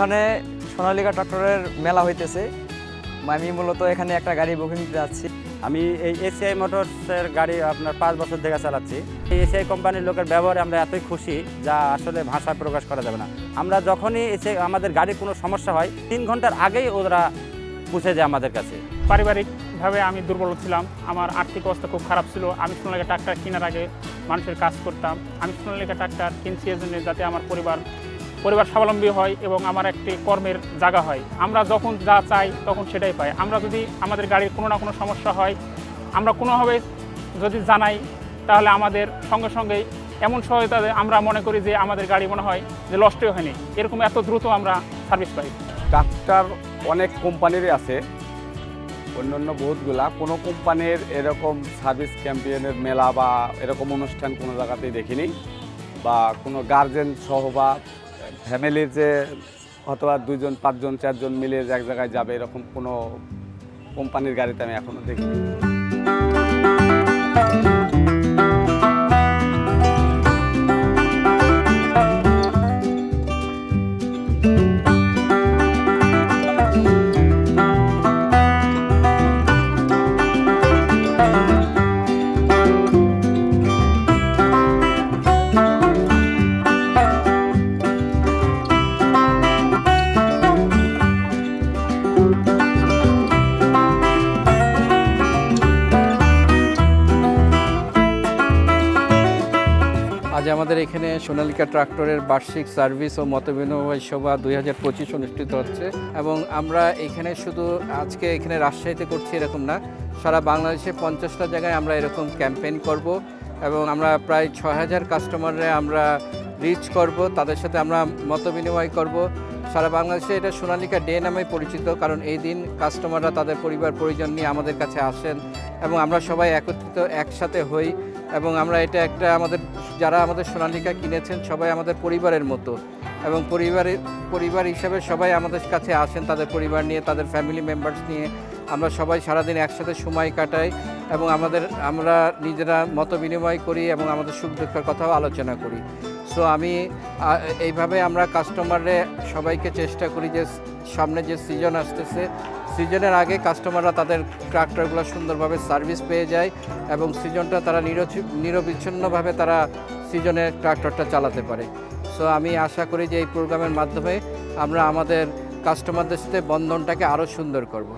এখানে সোনালিকা ট্রাক্টরের মেলা হইতেছে। আমি মূলত এখানে একটা গাড়ি বুকিং দিতে যাচ্ছি। আমি এই এসিআই মোটরসের গাড়ি আপনার পাঁচ বছর থেকে চালাচ্ছি। এই এসিআই কোম্পানির লোকের ব্যবহারে আমরা এতই খুশি যা আসলে ভাষায় প্রকাশ করা যাবে না। আমরা যখনই এসে আমাদের গাড়ির কোনো সমস্যা হয় তিন ঘণ্টার আগেই ওরা পুষে যায় আমাদের কাছে। পারিবারিকভাবে আমি দুর্বল ছিলাম। আমার আর্থিক অবস্থা খুব খারাপ ছিল। আমি সোনালিকা ট্রাক্টর কেনার আগে মানুষের কাজ করতাম। আমি সোনালিকা ট্রাক্টর কিনছি এর জন্য যাতে আমার পরিবার পরিবার স্বাবলম্বী হয় এবং আমার একটি কর্মের জায়গা হয়। আমরা যখন যা চাই তখন সেটাই পাই। আমরা যদি আমাদের গাড়ির কোনো না কোনো সমস্যা হয়, আমরা কোনোভাবে যদি জানাই, তাহলে আমাদের সঙ্গে সঙ্গেই এমন সহায়তা আমরা মনে করি যে আমাদের গাড়ি মনে হয় যে লস্টই হয়নি। এরকম এত দ্রুত আমরা সার্ভিস পাই। ডাক্তার অনেক কোম্পানিরই আছে। অন্যান্য বহুতগুলা। কোনো কোম্পানির এরকম সার্ভিস ক্যাম্পিয়নের মেলা বা এরকম অনুষ্ঠান কোনো জায়গাতেই দেখিনি। বা কোনো গার্জেন সহ বা ফ্যামিলির যে অথবা দুজন পাঁচজন, চারজন মিলে এক জায়গায় যাবে, এরকম কোনো কোম্পানির গাড়িতে আমি এখনও দেখিনি। আজ আমাদের এখানে সোনালিকা ট্রাক্টরের বার্ষিক সার্ভিস ও মতবিনিময় সভা দুই হাজার পঁচিশ অনুষ্ঠিত হচ্ছে এবং আমরা এখানে শুধু আজকে এখানে রাজশাহীতে করছি এরকম না, সারা বাংলাদেশে পঞ্চাশটা জায়গায় আমরা এরকম ক্যাম্পেইন করব এবং আমরা প্রায় ছয় হাজার কাস্টমারে আমরা রিচ করব, তাদের সাথে আমরা মতবিনিময় করব। সারা বাংলাদেশে এটা সোনালিকা ডে নামে পরিচিত, কারণ এই দিন কাস্টমাররা তাদের পরিবার পরিজন নিয়ে আমাদের কাছে আসেন এবং আমরা সবাই একত্রিত, একসাথে হই। এবং আমরা এটা একটা আমাদের, যারা আমাদের সোনালিকা কিনেছেন, সবাই আমাদের পরিবারের মতো। এবং পরিবারের পরিবার হিসাবে সবাই আমাদের কাছে আসেন, তাদের পরিবার নিয়ে, তাদের ফ্যামিলি মেম্বার্স নিয়ে। আমরা সবাই সারাদিন একসাথে সময় কাটাই এবং আমাদের, আমরা নিজেরা মত বিনিময় করি এবং আমাদের সুখ দুঃখের কথাও আলোচনা করি। সো আমি এইভাবে আমরা কাস্টমারে সবাইকে চেষ্টা করি যে, সামনে যে সিজন আসতেছে সিজনের আগে কাস্টমাররা তাদের ট্রাক্টরগুলো সুন্দরভাবে সার্ভিস পেয়ে যায় এবং সিজনটা তারা নিরবিচ্ছিন্নভাবে তারা সিজনের ট্রাক্টরটা চালাতে পারে। সো আমি আশা করি যে, এই প্রোগ্রামের মাধ্যমে আমরা আমাদের কাস্টমারদের সাথে বন্ধনটাকে আরও সুন্দর করব।